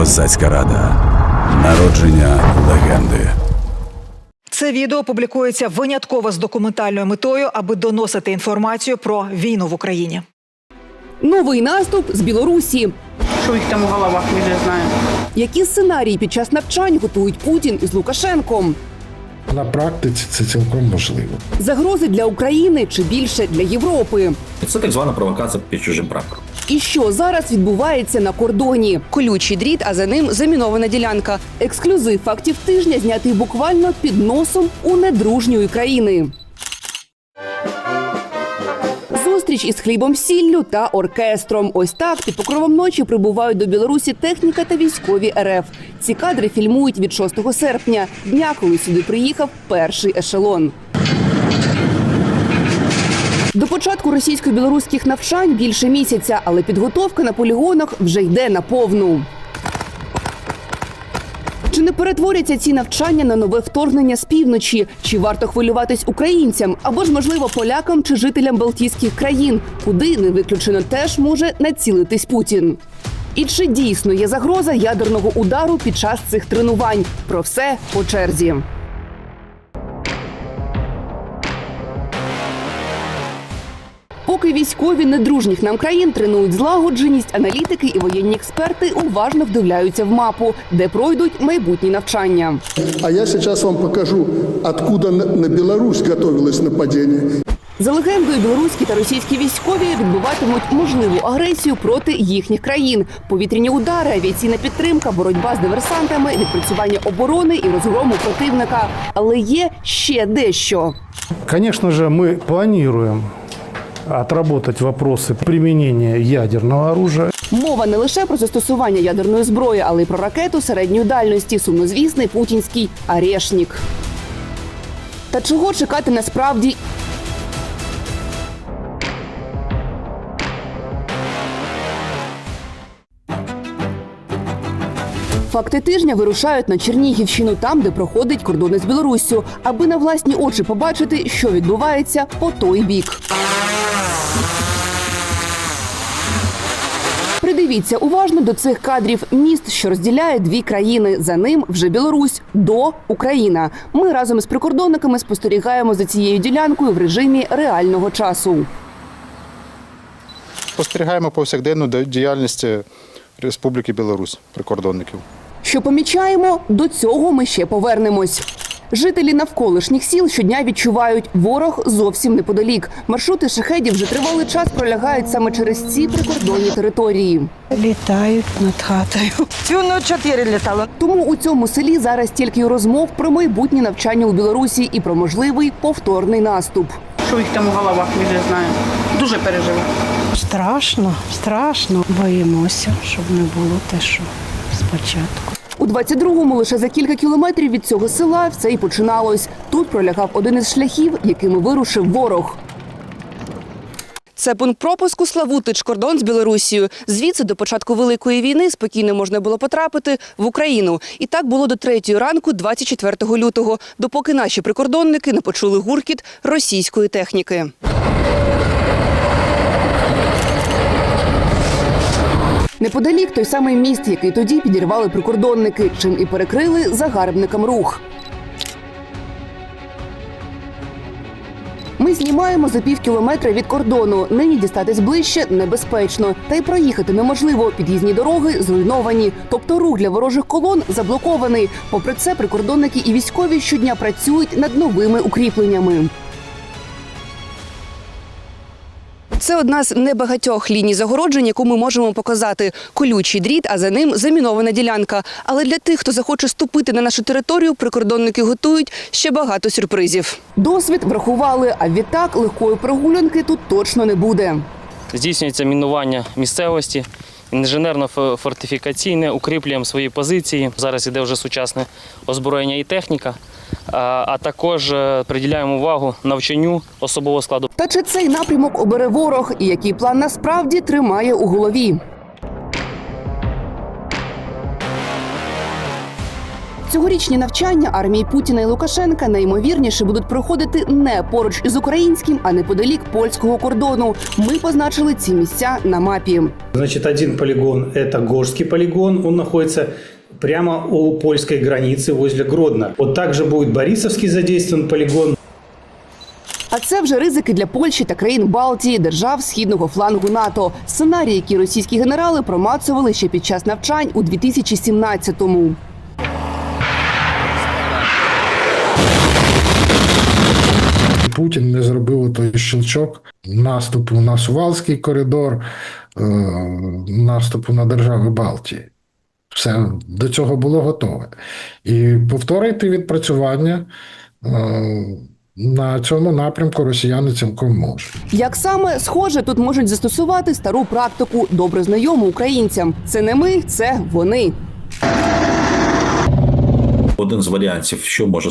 Козацька рада. Народження легенди. Це відео публікується винятково з документальною метою, аби доносити інформацію про війну в Україні. Новий наступ з Білорусі. Що їх там у головах, ми не знаємо. Які сценарії під час навчань готують Путін із Лукашенком? На практиці це цілком можливо. Загрози для України чи більше для Європи? Це так звана провокація під чужим прапором. І що зараз відбувається на кордоні? Колючий дріт, а за ним замінована ділянка. Ексклюзив фактів тижня знятий буквально під носом у недружньої країни. Зустріч із хлібом сіллю та оркестром. Ось так під покровом ночі прибувають до Білорусі техніка та військові РФ. Ці кадри фільмують від 6 серпня, дня, коли сюди приїхав перший ешелон. До початку російсько-білоруських навчань більше місяця, але підготовка на полігонах вже йде на повну. Чи не перетворяться ці навчання на нове вторгнення з півночі? Чи варто хвилюватись українцям або ж можливо полякам чи жителям Балтійських країн, куди не виключено теж може націлитись Путін? І чи дійсно є загроза ядерного удару під час цих тренувань? Про все по черзі. Поки військові недружніх нам країн тренують злагодженість, аналітики і воєнні експерти уважно вдивляються в мапу, де пройдуть майбутні навчання. А я сейчас вам покажу, откуда на на Беларусь готовилось нападение. За легендою, білоруські та російські військові відбуватимуть можливу агресію проти їхніх країн. Повітряні удари, авіаційна підтримка, боротьба з диверсантами, відпрацювання оборони і розгрому противника. Але є ще дещо. Конечно же, мы планируем отработать вопросы применения ядерного оружия. Мова не лише про застосування ядерної зброї, але й про ракету середньої дальності, сумнозвісний путінський арешнік. Та чого чекати насправді? Факти тижня вирушають на Чернігівщину, там, де проходить кордони з Білоруссю, аби на власні очі побачити, що відбувається по той бік. Придивіться уважно до цих кадрів. Міст, що розділяє дві країни. За ним вже Білорусь до Україна. Ми разом із прикордонниками спостерігаємо за цією ділянкою в режимі реального часу. Спостерігаємо повсякденну де- діяльність Республіки Білорусь прикордонників. Що помічаємо, до цього ми ще повернемось. Жителі навколишніх сіл щодня відчувають, ворог зовсім неподалік. Маршрути шахедів вже тривалий час пролягають саме через ці прикордонні території. Літають над хатою. Цю ну чотири літало. Тому у цьому селі зараз тільки розмов про майбутнє навчання у Білорусі і про можливий повторний наступ. Що їх там у головах, ми не знаємо. Дуже переживаємо. Страшно, страшно. Боїмося, щоб не було те, що спочатку. У 22-му лише за кілька кілометрів від цього села все і починалось. Тут пролягав один із шляхів, якими вирушив ворог. Це пункт пропуску Славутич, кордон з Білорусією. Звідси до початку великої війни спокійно можна було потрапити в Україну. І так було до третьої ранку, 24 лютого, допоки наші прикордонники не почули гуркіт російської техніки. Неподалік той самий міст, який тоді підірвали прикордонники, чим і перекрили загарбникам рух. Ми знімаємо за пів кілометра від кордону. Нині дістатись ближче небезпечно. Та й проїхати неможливо. Під'їзні дороги зруйновані. Тобто рух для ворожих колон заблокований. Попри це, прикордонники і військові щодня працюють над новими укріпленнями. Це одна з небагатьох ліній загороджень, яку ми можемо показати. Колючий дріт, а за ним замінована ділянка. Але для тих, хто захоче ступити на нашу територію, прикордонники готують ще багато сюрпризів. Досвід врахували, а відтак легкої прогулянки тут точно не буде. Здійснюється мінування місцевості, інженерно-фортифікаційне, укріплюємо свої позиції. Зараз іде вже сучасне озброєння і техніка, а а також е, приділяємо увагу навчанню особового складу. Та чи цей напрямок обере ворог і який план насправді тримає у голові? Цьогорічні навчання армії Путіна і Лукашенка найімовірніше будуть проходити не поруч із українським, а неподалік польського кордону. Ми позначили ці місця на мапі. Значит, один полигон – это Горский полигон. Он находится прямо у польской границы возле Гродно. Вот также будет Борисовский задействован полигон. А це вже ризики для Польщі та країн Балтії, держав східного флангу НАТО. Сценарії, які російські генерали промацували ще під час навчань у 2017-му. Путін не зробив той щелчок наступу на Сувалський коридор, е, наступу на держави Балтії. Все до цього було готове. І повторити відпрацювання е, на цьому напрямку росіяни цілком можуть. Як саме схоже, тут можуть застосувати стару практику, добре знайому українцям. Це не ми, це вони. Один з варіантів, що може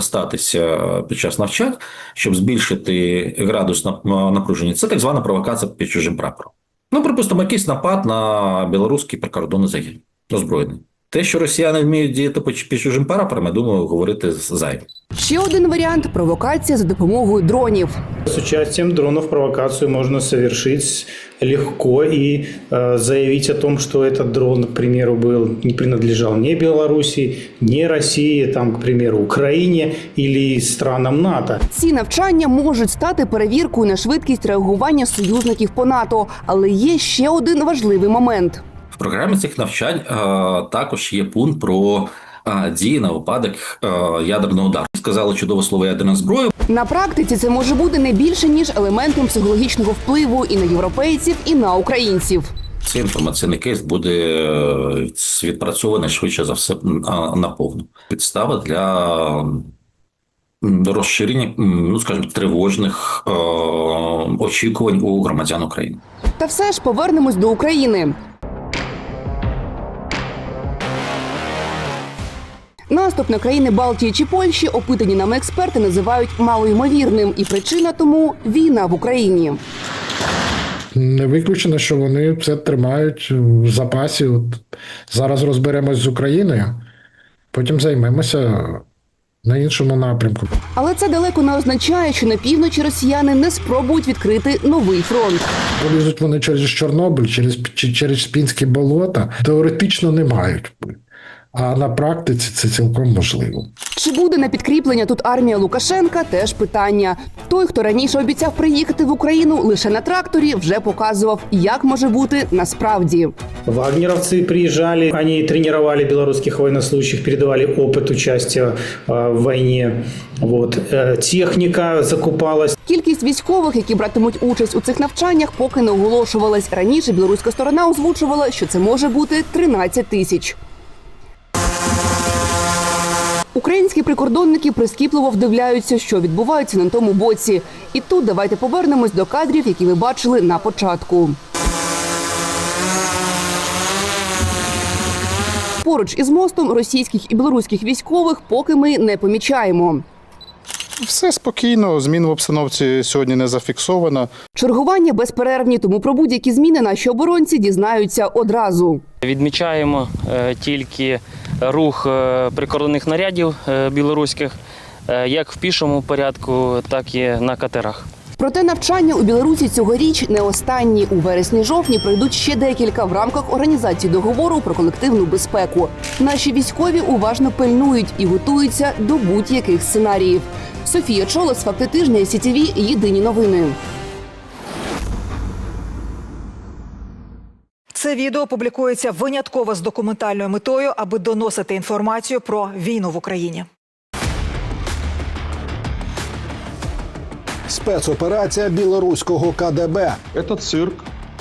статися під час навчань, щоб збільшити градус нап- напруження, це так звана провокація під чужим прапором. Ну, припустимо, якийсь напад на білоруський прикордонний загін озброєний. Те, що росіяни вміють діяти під під чужим прапором, я думаю, говорити зайве. Ще один варіант провокація за допомогою дронів. С участием дронов провокацию можно совершить легко и э, заявить о том, что этот дрон, к примеру, был, не принадлежал ни Беларуси, ни России, там, к примеру, Украине или странам НАТО. Ці навчання можуть стати перевіркою на швидкість реагування союзників по НАТО, але є ще один важливий момент. В програмі цих навчань е, також є пункт про е, дії на випадок е, ядерного удару. Сказали чудове слово ядерна зброя. На практиці це може бути не більше ніж елементом психологічного впливу і на європейців, і на українців. Цей інформаційний кейс буде відпрацьований швидше за все на, на повну. Підстава для розширення, ну скажімо, тривожних е, очікувань у громадян України. Та все ж повернемось до України. Наступ на країни Балтії чи Польщі опитані нами експерти називають малоймовірним, і причина тому війна в Україні. Не виключено, що вони це тримають в запасі. От зараз розберемось з Україною, потім займемося на іншому напрямку. Але це далеко не означає, що на півночі росіяни не спробують відкрити новий фронт. Полізуть вони через Чорнобиль, через, через Пінські болота, теоретично не мають. А на практиці це цілком можливо. Чи буде на підкріплення тут армія Лукашенка? Теж питання. Той, хто раніше обіцяв приїхати в Україну лише на тракторі, вже показував, як може бути насправді. Вагнеровцы приезжали, они тренировали белорусских военнослужащих, передавали опыт участия э, в войне. Вот. Э, Техника закупалась. Кількість військових, які братимуть участь у цих навчаннях, поки не оголошувалась. Раніше білоруська сторона озвучувала, що це може бути 13 тисяч. Українські прикордонники прискіпливо вдивляються, що відбувається на тому боці. І тут давайте повернемось до кадрів, які ви бачили на початку. Поруч із мостом російських і білоруських військових поки ми не помічаємо. Все спокійно, змін в обстановці сьогодні не зафіксовано. Чергування безперервні, тому про будь-які зміни наші оборонці дізнаються одразу. Відмічаємо е, тільки рух е, прикордонних нарядів е, білоруських, е, як в пішому порядку, так і на катерах. Проте навчання у Білорусі цьогоріч не останні. У вересні-жовтні пройдуть ще декілька в рамках організації договору про колективну безпеку. Наші військові уважно пильнують і готуються до будь-яких сценаріїв. Софія Чолос, факти тижня, СІТІВІ, єдині новини. Це відео публікується винятково з документальною метою, аби доносити інформацію про війну в Україні. Спецоперація білоруського КДБ. Это цирк,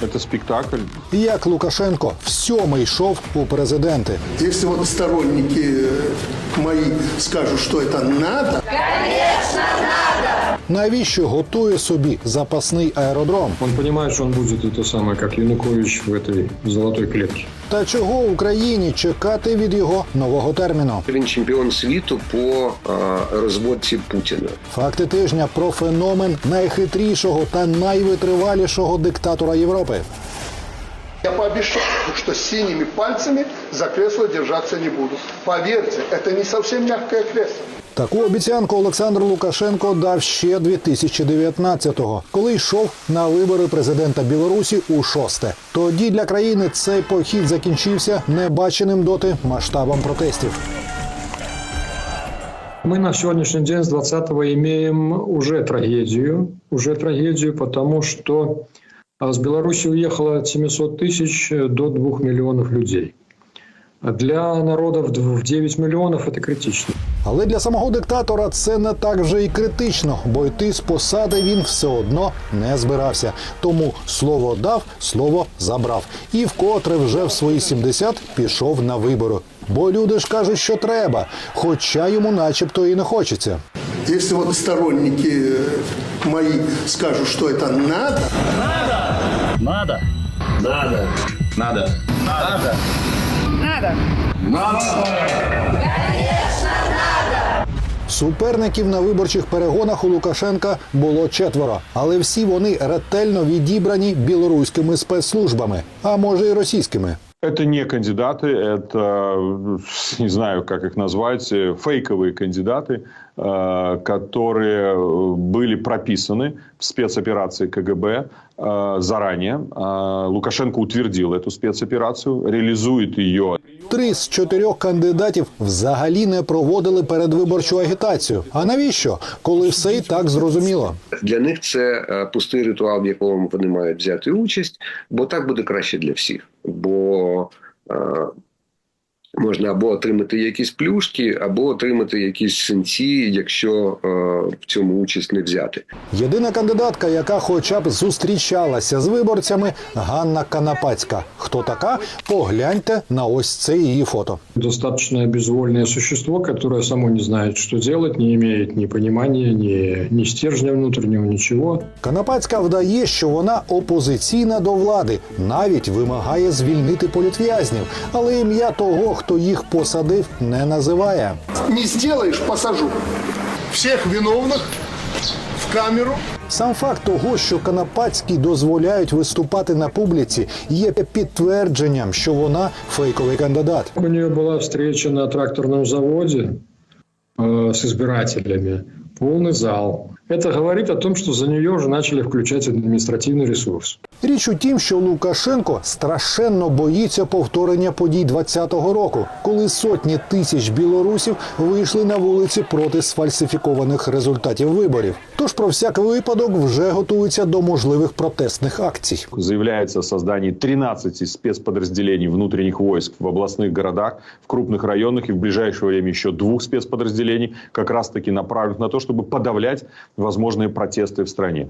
это спектакль. Як Лукашенко в сьомий йшов у президенти. Если вот сторонники э, мои скажут, что это надо, Навіщо готує собі запасний аеродром? Он понимает, что он будет это самое, как Янукович в этой золотой клетке. Та чого Україні чекати від його нового терміну? Він чемпіон світу по розводці Путіна. Факти тижня про феномен найхитрішого та найвитривалішого диктатора Європи. Я пообещал, что с синими пальцами за кресло держаться не буду. Поверьте, это не совсем мягкое кресло. Таку обіцянку Олександр Лукашенко дав ще 2019-го, коли йшов на вибори президента Білорусі у шосте. Тоді для країни цей похід закінчився небаченим доти масштабом протестів. Мы на сегодняшний день с 20-го имеем уже трагедию, уже трагедию, потому что а, с Беларуси уехало от 700 тысяч до 2 миллионов людей. А Для народа в дв- в 9 миллионов это критично. Але для самого диктатора це не так вже і критично, бо йти з посади він все одно не збирався. Тому слово дав, слово забрав. І вкотре вже в свої 70 пішов на вибори. Бо люди ж кажуть, що треба, хоча йому начебто і не хочеться. Если вот сторонники э, мои скажут, что это надо, Надо. Надо. Надо. Надо. Суперників на виборчих перегонах у Лукашенка було четверо, але всі вони ретельно відібрані білоруськими спецслужбами, а може й російськими. Это не кандидаты, это, не знаю, как их назвать, э, фейковые кандидаты, э, которые э, были прописаны в спецоперации КГБ э, заранее. Э, Лукашенко утвердил эту спецоперацию, реализует ее Три з чотирьох кандидатів взагалі не проводили передвиборчу агітацію. А навіщо, коли все і так зрозуміло? Для них це е, пустий ритуал, в якому вони мають взяти участь, бо так буде краще для всіх. Бо е, можна або отримати якісь плюшки, або отримати якісь синці, якщо е, в цьому участь не взяти. Єдина кандидатка, яка хоча б зустрічалася з виборцями, Ганна Канапацька. Хто така? Погляньте на ось це її фото. достаточно безвольное существо, которое само не знает, что делать, не имеет ни понимания, ни, ни стержня внутреннего, ничего. Канапацька вдає, що вона опозиційна до влади, навіть вимагає звільнити політв'язнів, але ім'я того, хто їх посадив, не називає. не сделаешь, посажу. Всех виновных в камеру. Сам факт того, що Канапацькій дозволяють виступати на публіці, є підтвердженням, що вона фейковий кандидат. У нее была встреча на тракторном заводе э, с избирателями. Полный зал. Это говорит о том, что за нее уже начали включать административный ресурс. Річ у тім, що Лукашенко страшенно боїться повторення подій 20-го року, коли сотні тисяч білорусів вийшли на вулиці проти сфальсифікованих результатів виборів. Тож про всяк випадок вже готуються до можливих протестних акцій. Заявляется о создании 13 спецподразделений внутренних войск в областных городах, в крупных районах и в ближайшее время еще двух спецподразделений, как раз-таки направленных на то, чтобы подавлять возможные протесты в стране.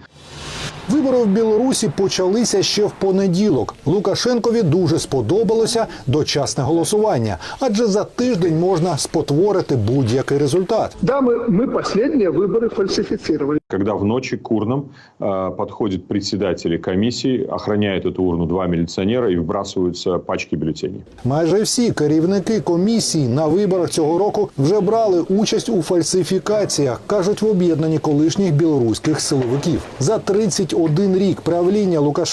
Вибори в Білорусі почалися ще в понеділок. Лукашенкові дуже сподобалося дочасне голосування, адже за тиждень можна спотворити будь-який результат. Да, мы, мы последние выборы фальсифицировали. Когда в ночи к урнам э, подходят председатели комиссии, охраняют эту урну два милиционера и выбрасываются пачки бюллетеней. Майже всі керівники комісій на виборах цього року вже брали участь у фальсифікаціях, кажуть в об'єднанні колишніх білоруських силовиків. За 31 рік правління Лукашенка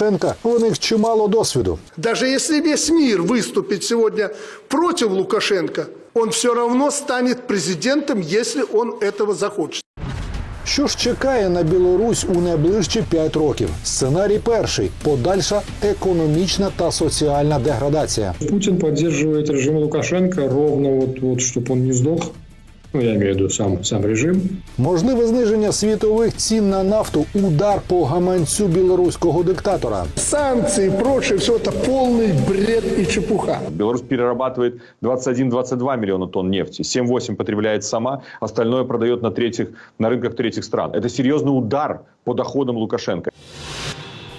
у них чимало досвіду. Даже если весь мир выступит сегодня против Лукашенко, он все равно станет президентом, если он этого захочет. Що ж чекає на Білорусь у найближчі 5 років? Сценарій перший подальша економічна та соціальна деградація. Путин поддерживает режим Лукашенко ровно вот, вот чтобы он не сдох. Ну, я имею в виду сам, сам режим. Можливе зниження світових цін на нафту, удар по гаманцю білоруського диктатора. Санкции и прочее, все это полный бред и чепуха. Беларусь перерабатывает 21-22 миллиона тонн нефти, 7-8 потребляет сама, остальное продает на, третьих, на рынках третьих стран. Это серьезный удар по доходам Лукашенко.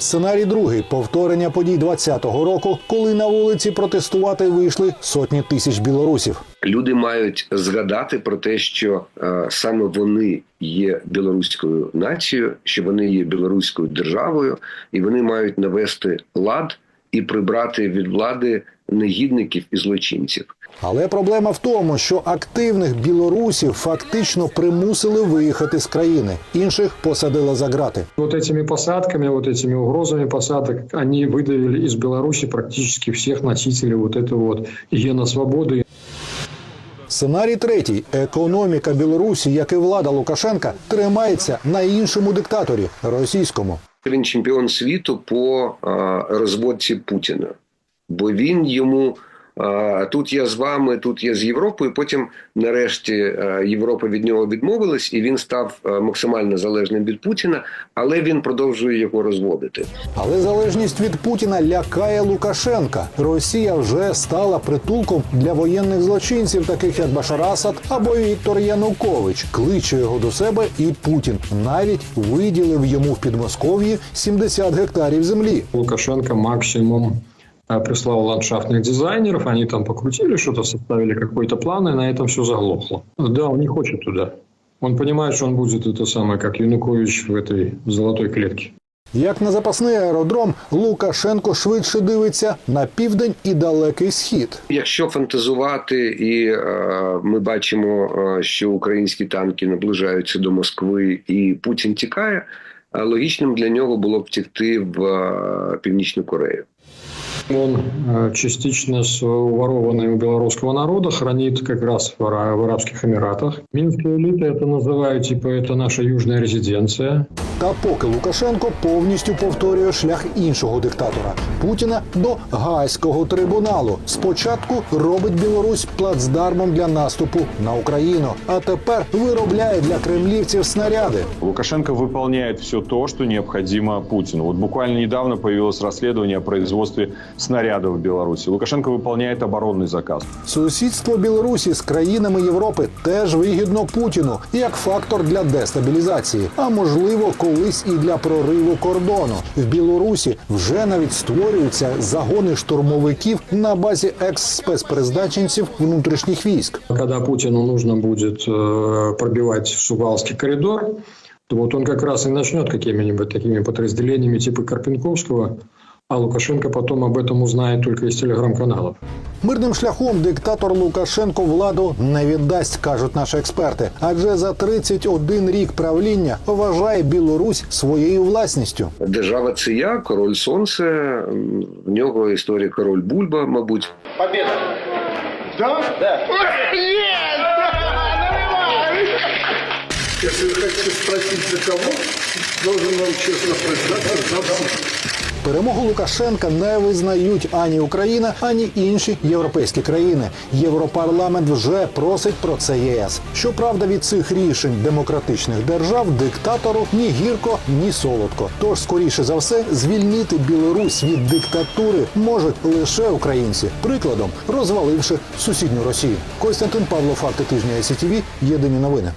Сценарій другий повторення подій 20-го року, коли на вулиці протестувати вийшли сотні тисяч білорусів. Люди мають згадати про те, що е, саме вони є білоруською нацією, що вони є білоруською державою, і вони мають навести лад і прибрати від влади негідників і злочинців. Але проблема в тому, що активних білорусів фактично примусили виїхати з країни, інших посадили за грати. Вот этими посадками, вот этими угрозами посадок, они выдавили из Беларуси практически всех носителей вот этого вот гена свободы. Сценарій третій: економіка Білорусі, як і влада Лукашенка, тримається на іншому диктаторі російському. Він чемпіон світу по а, розводці Путіна, бо він йому а, тут я з вами, тут я з Європою. Потім, нарешті, а, Європа від нього відмовилась, і він став максимально залежним від Путіна, але він продовжує його розводити. Але залежність від Путіна лякає Лукашенка. Росія вже стала притулком для воєнних злочинців, таких як Башар Асад або Віктор Янукович. Кличе його до себе, і Путін навіть виділив йому в Підмосков'ї 70 гектарів землі. Лукашенко максимум прислал ландшафтных дизайнеров, они там покрутили что-то, составили какой-то план, и на этом все заглохло. Да, он не хочет туда. Он понимает, что он будет это самое, как Янукович в этой золотой клетке. Як на запасний аеродром, Лукашенко швидше дивиться на південь і далекий схід. Якщо фантазувати, і е, ми бачимо, е, що українські танки наближаються до Москви, і Путін тікає, е, логічним для нього було б втекти в е, Північну Корею. Он э, частично с уворованной у белорусского народа хранит как раз в, Ара- в Арабских Эмиратах. Минские элиты это называют, типа, это наша южная резиденция. Та поки Лукашенко повністю повторює шлях іншого диктатора Путіна до Гаазького трибуналу. Спочатку робить Білорусь плацдармом для наступу на Україну, а тепер виробляє для кремлівців снаряди. Лукашенко выполняет все то, что необходимо Путину. Вот буквально недавно появилось расследование о производстве снарядов в Беларуси. Лукашенко выполняет оборонный заказ. Сусідство Білорусі з країнами Європи теж вигідно Путіну як фактор для дестабілізації, а можливо, колись і для прориву кордону. В Білорусі вже навіть створюються загони штурмовиків на базі екс-спецпризначенців внутрішніх військ. Когда Путину нужно будет э, пробивать Сувалский коридор, то вот он как раз и начнет какими-нибудь такими подразделениями типа Карпенковского, а Лукашенко потом об этом узнает только из телеграм-каналов. Мирним шляхом диктатор Лукашенко владу не віддасть, кажуть наші експерти. Адже за 31 рік правління вважає Білорусь своєю власністю. Держава це я, король сонце. В нього історія король Бульба, мабуть. Победа. Да? Да. Если вы хотите спросить за кого, должен вам честно признаться, за. Перемогу Лукашенка не визнають ані Україна, ані інші європейські країни. Європарламент вже просить про це ЄС. Щоправда, від цих рішень демократичних держав диктатору ні гірко, ні солодко. Тож, скоріше за все, звільнити Білорусь від диктатури можуть лише українці, прикладом розваливши сусідню Росію. Костянтин Павло, факти тижня СІТВ, єдині новини.